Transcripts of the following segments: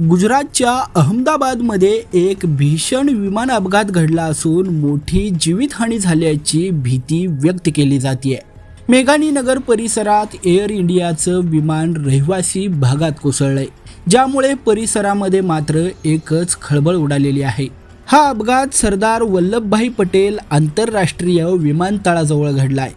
गुजरातच्या अहमदाबादमध्ये एक भीषण विमान अपघात घडला असून मोठी जीवितहानी झाल्याची भीती व्यक्त केली जाते मेघानी नगर परिसरात एअर इंडियाचं विमान रहिवासी भागात कोसळलंय. ज्यामुळे परिसरामध्ये मात्र एकच खळबळ उडालेली आहे. हा अपघात सरदार वल्लभभाई पटेल आंतरराष्ट्रीय विमानतळाजवळ घडलाय.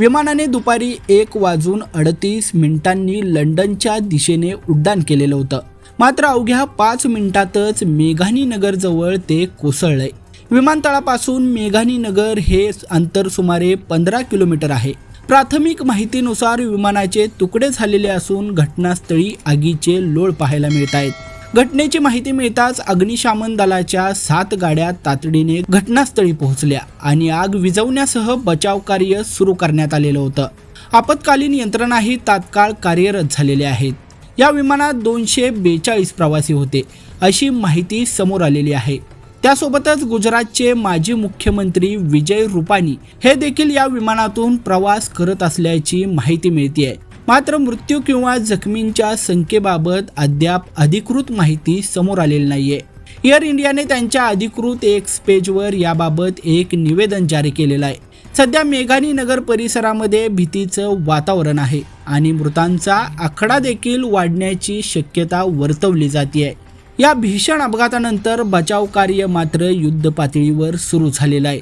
विमानाने दुपारी एक वाजून अडतीस मिनिटांनी लंडनच्या दिशेने उड्डाण केलेलं होतं. मात्र अवघ्या पाच मिनिटातच मेघानी नगरजवळ ते कोसळले विमानतळापासून मेघानी नगर हे अंतर सुमारे पंधरा किलोमीटर आहे. प्राथमिक माहितीनुसार विमानाचे तुकडे झालेले असून घटनास्थळी आगीचे लोळ पाहायला मिळत आहेत घटनेची माहिती मिळताच अग्निशामन दलाच्या सात गाड्या तातडीने घटनास्थळी पोहोचल्या आणि आग विझवण्यासह बचाव कार्य सुरू करण्यात आलेलं होतं. आपत्कालीन यंत्रणाही तात्काळ कार्यरत झालेल्या आहेत. या विमानात दोनशे बेचाळीस प्रवासी होते अशी माहिती समोर आलेली आहे. त्यासोबतच गुजरातचे माजी मुख्यमंत्री विजय रुपानी हे देखील या विमानातून प्रवास करत असल्याची माहिती मिळते आहे मात्र मृत्यू किंवा जखमींच्या संख्येबाबत अद्याप अधिकृत माहिती समोर आलेली नाहीये. एअर इंडियाने त्यांच्या अधिकृत एक्स पेजवर याबाबत एक निवेदन जारी केलेलं आहे. सध्या मेघानी नगर परिसरामध्ये भीतीचं वातावरण आहे आणि मृतांचा आकडा देखील वाढण्याची शक्यता वर्तवली जाते या भीषण अपघातानंतर बचाव कार्य मात्र युद्ध पातळीवर सुरू झालेलं आहे.